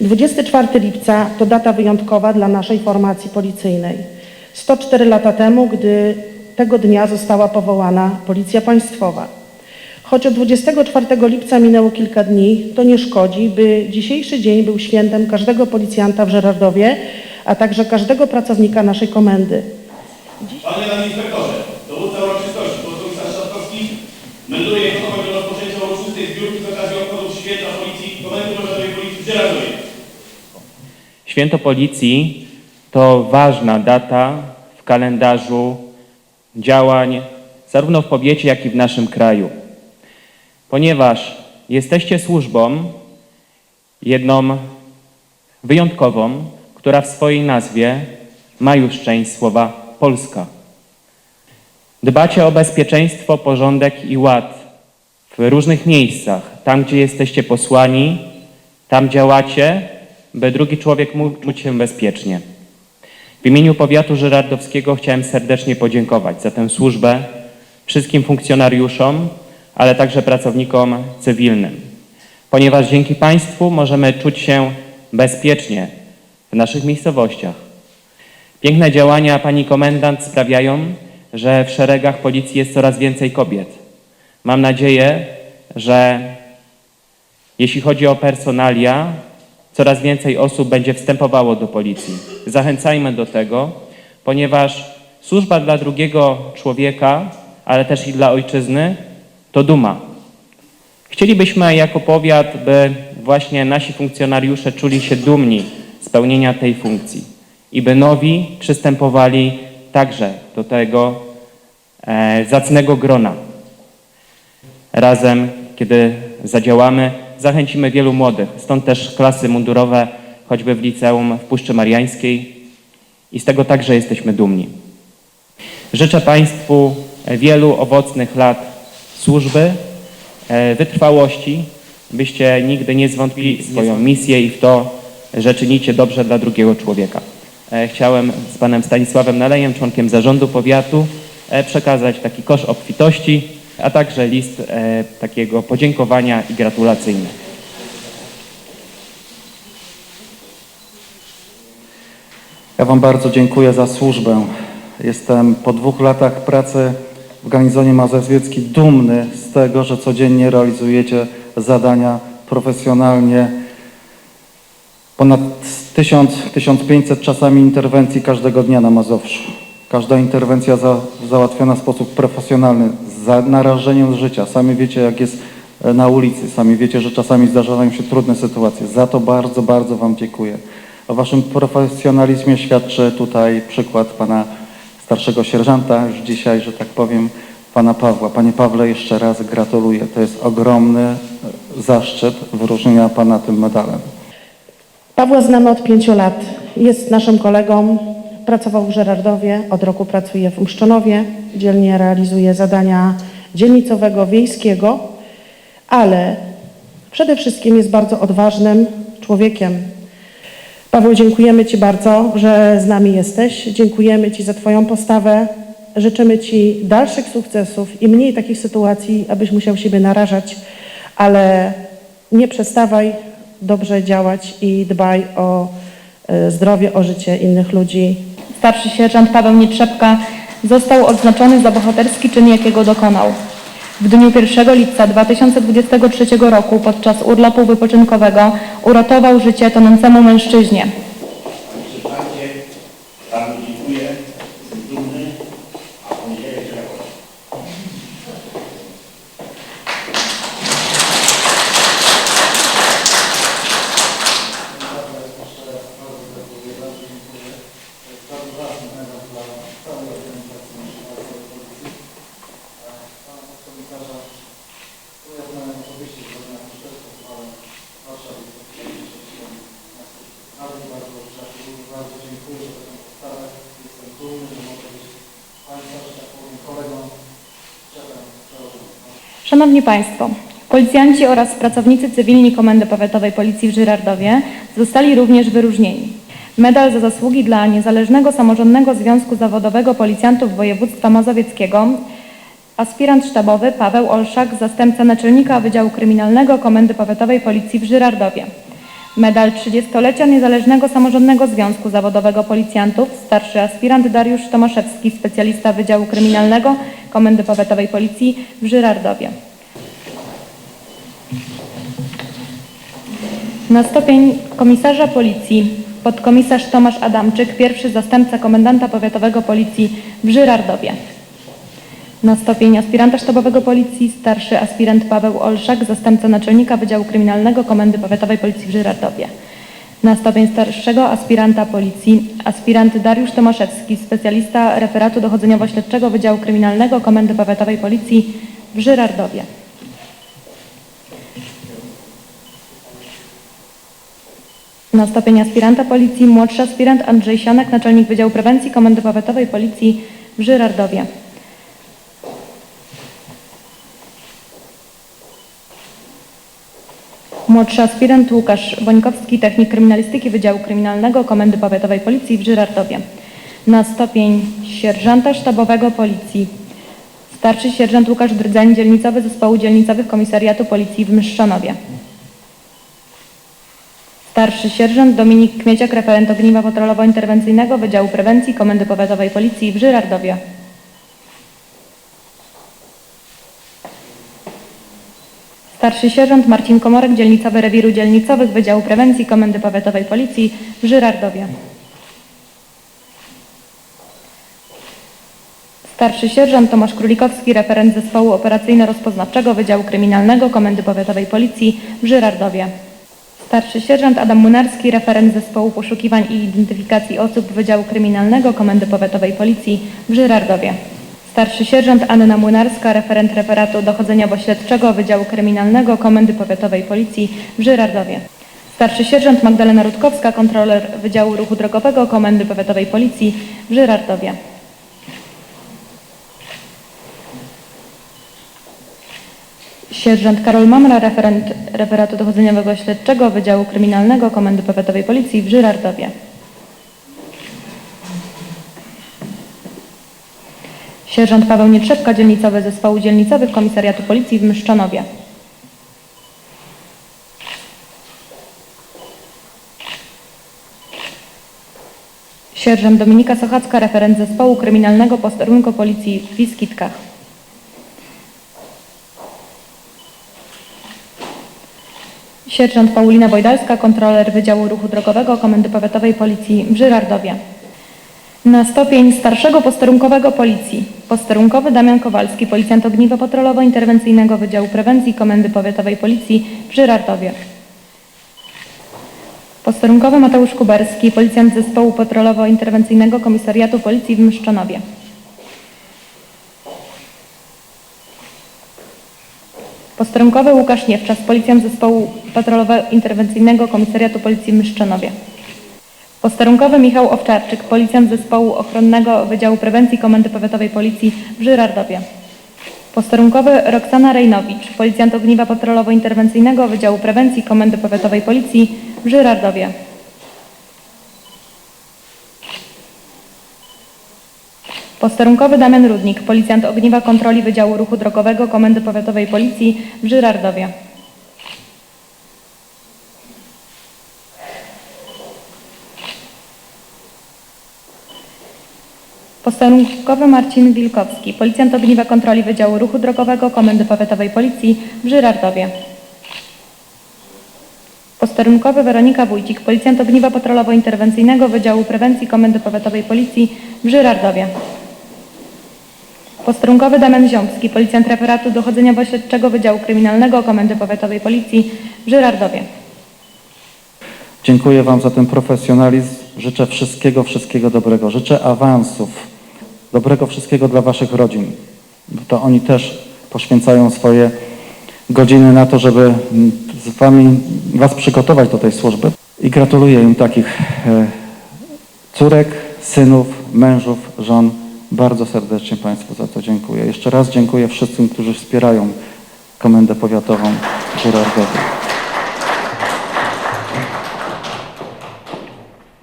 24 lipca to data wyjątkowa dla naszej formacji policyjnej. 104 lata temu, gdy tego dnia została powołana Policja Państwowa. Choć od 24 lipca minęło kilka dni, to nie szkodzi, by dzisiejszy dzień był świętem każdego policjanta w Żerardowie, a także każdego pracownika naszej komendy. Panie Panie Inspektorze, dowódca uroczystości, podkomisarz Trzaskowski, melduje gotowość do rozpoczęcia uroczystej zbiórki z okazji obchodów święta Policji, Komendy Powiatowej Policji w Żelazowie. Święto Policji to ważna data w kalendarzu działań zarówno w powiecie, jak i w naszym kraju. Ponieważ jesteście służbą jedną wyjątkową, która w swojej nazwie ma już część słowa Polska. Dbacie o bezpieczeństwo, porządek i ład w różnych miejscach, tam gdzie jesteście posłani, tam działacie, by drugi człowiek mógł czuć się bezpiecznie. W imieniu powiatu żyrardowskiego chciałem serdecznie podziękować za tę służbę wszystkim funkcjonariuszom, ale także pracownikom cywilnym, ponieważ dzięki Państwu możemy czuć się bezpiecznie w naszych miejscowościach. Piękne działania pani komendant sprawiają, że w szeregach policji jest coraz więcej kobiet. Mam nadzieję, że jeśli chodzi o personalia, coraz więcej osób będzie wstępowało do policji. Zachęcajmy do tego, ponieważ służba dla drugiego człowieka, ale też i dla ojczyzny, to duma. Chcielibyśmy jako powiat, by właśnie nasi funkcjonariusze czuli się dumni z pełnienia tej funkcji i by nowi przystępowali także do tego e, zacnego grona. Razem, kiedy zadziałamy, zachęcimy wielu młodych. Stąd też klasy mundurowe, choćby w liceum w Puszczy Mariańskiej i z tego także jesteśmy dumni. Życzę Państwu wielu owocnych lat służby, e, wytrwałości, byście nigdy nie zwątpili w swoją misję i w to, że czynicie dobrze dla drugiego człowieka. E, Chciałem z panem Stanisławem Nalejem, członkiem zarządu powiatu, e, przekazać taki kosz obfitości, a także list e, takiego podziękowania i gratulacyjny. Ja Wam bardzo dziękuję za służbę. Jestem po dwóch latach pracy w garnizonie mazowieckim dumny z tego, że codziennie realizujecie zadania profesjonalnie. Ponad 1000-1500 czasami interwencji każdego dnia na Mazowszu. Każda interwencja za, załatwiona w sposób profesjonalny, za narażeniem życia. Sami wiecie, jak jest e, na ulicy, sami wiecie, że czasami zdarzają się trudne sytuacje. Za to bardzo, bardzo Wam dziękuję. O Waszym profesjonalizmie świadczy tutaj przykład Pana starszego sierżanta, już dzisiaj, że tak powiem, Pana Pawła. Panie Pawle, jeszcze raz gratuluję. To jest ogromny e, zaszczyt wyróżnienia Pana tym medalem. Pawła znamy od pięciu lat. Jest naszym kolegą. Pracował w Żerardowie, od roku pracuje w Mszczonowie. Dzielnie realizuje zadania dzielnicowego, wiejskiego, ale przede wszystkim jest bardzo odważnym człowiekiem. Paweł, dziękujemy Ci bardzo, że z nami jesteś. Dziękujemy Ci za Twoją postawę. Życzymy Ci dalszych sukcesów i mniej takich sytuacji, abyś musiał siebie narażać, ale nie przestawaj dobrze działać i dbaj o e, zdrowie, o życie innych ludzi. Starszy sierżant Paweł Nietrzepka został odznaczony za bohaterski czyn, jakiego dokonał. W dniu 1 lipca 2023 roku podczas urlopu wypoczynkowego uratował życie tonącemu mężczyźnie. Sierżancie, bardzo dziękuję, jestem dumny, a w poniedziałek trzeba Szanowni Państwo, policjanci oraz pracownicy cywilni Komendy Powiatowej Policji w Żyrardowie zostali również wyróżnieni. Medal za zasługi dla Niezależnego Samorządnego Związku Zawodowego Policjantów Województwa Mazowieckiego aspirant sztabowy Paweł Olszak, zastępca naczelnika Wydziału Kryminalnego Komendy Powiatowej Policji w Żyrardowie. Medal 30-lecia Niezależnego Samorządnego Związku Zawodowego Policjantów, starszy aspirant Dariusz Tomaszewski, specjalista Wydziału Kryminalnego Komendy Powiatowej Policji w Żyrardowie. Na stopień komisarza policji podkomisarz Tomasz Adamczyk, pierwszy zastępca komendanta powiatowego policji w Żyrardowie. Na stopień aspiranta sztabowego policji starszy aspirant Paweł Olszak, zastępca naczelnika Wydziału Kryminalnego Komendy Powiatowej Policji w Żyrardowie. Na stopień starszego aspiranta policji aspirant Dariusz Tomaszewski, specjalista referatu dochodzeniowo-śledczego Wydziału Kryminalnego Komendy Powiatowej Policji w Żyrardowie. Na stopień aspiranta policji młodszy aspirant Andrzej Sianek, naczelnik Wydziału Prewencji Komendy Powiatowej Policji w Żyrardowie. Młodszy aspirant Łukasz Bońkowski, technik kryminalistyki Wydziału Kryminalnego Komendy Powiatowej Policji w Żyrardowie. Na stopień sierżanta sztabowego Policji starszy sierżant Łukasz Brdzań, dzielnicowy zespołu dzielnicowych Komisariatu Policji w Myszczonowie. Starszy sierżant Dominik Kmieciak, referent ogniwa patrolowo-interwencyjnego Wydziału Prewencji Komendy Powiatowej Policji w Żyrardowie. Starszy sierżant Marcin Komorek, dzielnicowy rewiru dzielnicowych Wydziału Prewencji Komendy Powiatowej Policji w Żyrardowie. Starszy sierżant Tomasz Królikowski, referent zespołu operacyjno-rozpoznawczego Wydziału Kryminalnego Komendy Powiatowej Policji w Żyrardowie. Starszy sierżant Adam Munarski, referent zespołu poszukiwań i identyfikacji osób Wydziału Kryminalnego Komendy Powiatowej Policji w Żyrardowie. Starszy sierżant Anna Młynarska, referent referatu dochodzeniowo-śledczego Wydziału Kryminalnego Komendy Powiatowej Policji w Żyrardowie. Starszy sierżant Magdalena Rutkowska, kontroler Wydziału Ruchu Drogowego Komendy Powiatowej Policji w Żyrardowie. Sierżant Karol Mamra, referent referatu dochodzeniowego śledczego Wydziału Kryminalnego Komendy Powiatowej Policji w Żyrardowie. Sierżant Paweł Nietrzepka, dzielnicowy zespołu dzielnicowych Komisariatu Policji w Myszczonowie. Sierżant Dominika Sochacka, referent zespołu kryminalnego posterunku Policji w Wiskitkach. Sierżant Paulina Bojdalska, kontroler Wydziału Ruchu Drogowego Komendy Powiatowej Policji w Żyrardowie. Na stopień starszego posterunkowego Policji posterunkowy Damian Kowalski, policjant ogniwa patrolowo-interwencyjnego Wydziału Prewencji Komendy Powiatowej Policji w Żyrardowie. Posterunkowy Mateusz Kuberski, policjant zespołu patrolowo-interwencyjnego Komisariatu Policji w Myszczonowie. Posterunkowy Łukasz Niewczas, policjant zespołu patrolowo-interwencyjnego Komisariatu Policji w Myszczonowie. Posterunkowy Michał Owczarczyk, policjant zespołu ochronnego Wydziału Prewencji Komendy Powiatowej Policji w Żyrardowie. Posterunkowy Roxana Rejnowicz, policjant ogniwa patrolowo-interwencyjnego Wydziału Prewencji Komendy Powiatowej Policji w Żyrardowie. Posterunkowy Damian Rudnik, policjant ogniwa kontroli Wydziału Ruchu Drogowego Komendy Powiatowej Policji w Żyrardowie. Posterunkowy Marcin Wilkowski, policjant ogniwa kontroli Wydziału Ruchu Drogowego Komendy Powiatowej Policji w Żyrardowie. Posterunkowy Weronika Wójcik, policjant ogniwa patrolowo-interwencyjnego Wydziału Prewencji Komendy Powiatowej Policji w Żyrardowie. Posterunkowy Damian Ziąbski, policjant referatu dochodzeniowo-śledczego Wydziału Kryminalnego Komendy Powiatowej Policji w Żyrardowie. Dziękuję Wam za ten profesjonalizm. Życzę wszystkiego, wszystkiego dobrego. Życzę awansów. Dobrego wszystkiego dla Waszych rodzin. Bo to oni też poświęcają swoje godziny na to, żeby z Wami, Was przygotować do tej służby. I gratuluję im takich e, córek, synów, mężów, żon. Bardzo serdecznie Państwu za to dziękuję. Jeszcze raz dziękuję wszystkim, którzy wspierają Komendę Powiatową w Żyrardowie.